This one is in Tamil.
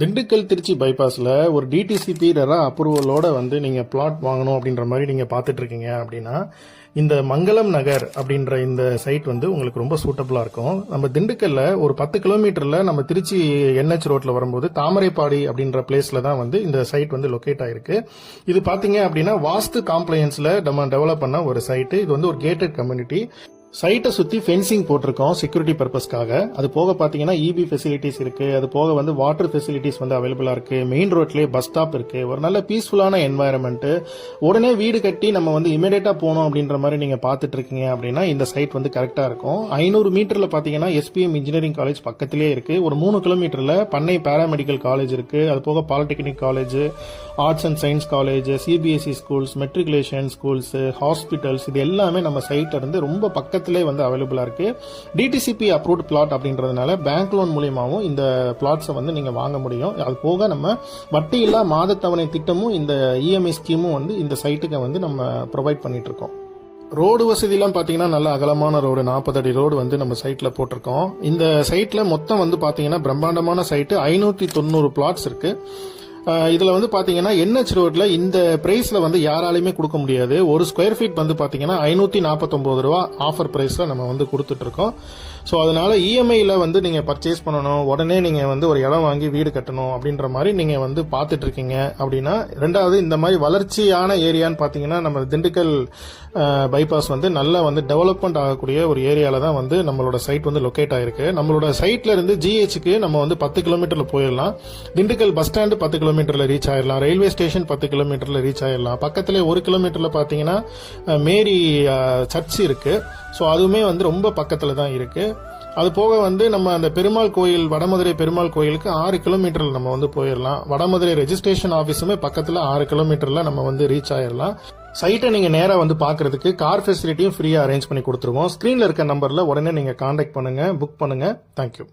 திண்டுக்கல் திருச்சி பைபாஸில் ஒரு டிடிசிபி ரெரா அப்ரூவலோட வந்து நீங்கள் பிளாட் வாங்கணும் அப்படின்ற மாதிரி நீங்கள் பார்த்துட்டு இருக்கீங்க அப்படின்னா இந்த மங்களம் நகர் அப்படின்ற இந்த சைட் வந்து உங்களுக்கு ரொம்ப சூட்டபுளாக இருக்கும். நம்ம திண்டுக்கல்ல ஒரு பத்து கிலோமீட்டரில் நம்ம திருச்சி என்ஹெச் ரோட்டில் வரும்போது தாமரைப்பாடி அப்படின்ற பிளேஸில் தான் வந்து இந்த சைட் வந்து லொக்கேட் ஆயிருக்கு. இது பார்த்தீங்க அப்படின்னா வாஸ்து காம்ப்ளையன்ஸில் நம்ம டெவலப் பண்ண ஒரு சைட்டு இது வந்து ஒரு கேட்டட் கம்யூனிட்டி சைட்டை சுற்றி ஃபென்சிங் போட்டிருக்கோம் செக்யூரிட்டி பர்பஸ்க்காக அது போக பார்த்தீங்கன்னா இபி ஃபெசிலிட்டிஸ் இருக்குது அது போக வந்து வாட்டர் ஃபெசிலிட்டிஸ் வந்து அவைலபிளாக இருக்குது மெயின் ரோட்லேயே பஸ் ஸ்டாப் இருக்குது ஒரு நல்ல பீஸ்ஃபுல்லான என்வாயரன்மெண்ட் உடனே வீடு கட்டி நம்ம வந்து இமீடியட்டாக போகணும் அப்படின்ற மாதிரி நீங்கள் பார்த்துட்டு இருக்கீங்க அப்படின்னா இந்த சைட் வந்து கரெக்டாக இருக்கும். ஐநூறு மீட்டரில் பார்த்தீங்கன்னா எஸ்பிஎம் இன்ஜினியரிங் காலேஜ் பக்கத்திலே இருக்குது ஒரு மூணு கிலோமீட்டரில் பண்ணை பாராமெடிக்கல் காலேஜ் இருக்குது அது போக polytechnic college arts and science college CBSE schools matriculation schools hospitals இது எல்லாமே நம்ம சைட்டில் இருந்து ரொம்ப பக்கத்து வந்து அவைலபிளாக இருக்கு. டிடிசிபி அப்ரூவ்ட் பிளாட் அப்படின்றதுனால பேங்க் லோன் மூலியமாகவும் இந்த பிளாட்ஸை வந்து நீங்கள் வாங்க முடியும். அது போக நம்ம வட்டி இல்லா மாதத்தவணை திட்டமும் இந்த இஎம்ஐ ஸ்கீமும் வந்து இந்த சைட்டுக்கு வந்து நம்ம ப்ரொவைட் பண்ணிட்டு இருக்கோம். ரோடு வசதிலாம் பார்த்தீங்கன்னா நல்ல அகலமான ரோடு நாற்பது அடி ரோடு வந்து நம்ம சைட்டில் போட்டிருக்கோம். இந்த சைட்டில் மொத்தம் வந்து பார்த்தீங்கன்னா பிரம்மாண்டமான சைட்டு ஐநூற்றி தொண்ணூறு பிளாட்ஸ் இருக்குது இதில் வந்து பார்த்தீங்கன்னா என்ஹெச் ரோட்ல இந்த பிரைஸ்ல வந்து யாராலையுமே கொடுக்க முடியாது. ஒரு ஸ்கொயர் ஃபீட் வந்து பார்த்தீங்கன்னா ஐநூற்றி நாற்பத்தொம்பது ரூபா ஆஃபர் ப்ரைஸில் நம்ம வந்து கொடுத்துட்டு இருக்கோம் ஸோ அதனால இஎம்ஐயில் வந்து நீங்கள் பர்ச்சேஸ் பண்ணணும். உடனே நீங்கள் வந்து ஒரு இடம் வாங்கி வீடு கட்டணும் அப்படின்ற மாதிரி நீங்கள் வந்து பார்த்துட்டு இருக்கீங்க அப்படின்னா ரெண்டாவது இந்த மாதிரி வளர்ச்சியான ஏரியான்னு பார்த்தீங்கன்னா நம்ம திண்டுக்கல் பைபாஸ் வந்து நல்லா வந்து டெவலப்மெண்ட் ஆகக்கூடிய ஒரு ஏரியாவில் தான் வந்து நம்மளோட சைட் வந்து லொக்கேட் ஆகிருக்கு நம்மளோட சைட்டில் இருந்து ஜிஹெச்சுக்கு நம்ம வந்து பத்து கிலோமீட்டரில் போயிடலாம். திண்டுக்கல் பஸ் ஸ்டாண்டு பத்து கிலோமீட்டரில் ரீச் ஆயிடலாம் ரயில்வே ஸ்டேஷன் பத்து கிலோமீட்டரில் ரீச் ஆயிடலாம் பக்கத்தில் ஒரு கிலோமீட்டரில் பார்த்தீங்கன்னா மேரி சர்ச் இருக்குது ஸோ அதுவுமே வந்து ரொம்ப பக்கத்தில் தான் இருக்குது அது போக வந்து நம்ம அந்த பெருமாள் கோயில் வடமதுரை பெருமாள் கோயிலுக்கு ஆறு கிலோமீட்டரில் நம்ம வந்து போயிடலாம் வடமதுரை ரெஜிஸ்ட்ரேஷன் ஆஃபீஸுமே பக்கத்தில் ஆறு கிலோமீட்டரில் நம்ம வந்து ரீச் ஆயிடலாம் சைட்டை நீங்கள் நேராக வந்து பார்க்குறதுக்கு கார் ஃபெசிலிட்டியும் ஃப்ரீயாக அரேஞ்ச் பண்ணி கொடுத்துருவோம். ஸ்க்ரீனில் இருக்க நம்பரில் உடனே நீங்கள் காண்டாக்ட் பண்ணுங்கள் புக் பண்ணுங்கள் தேங்க்யூ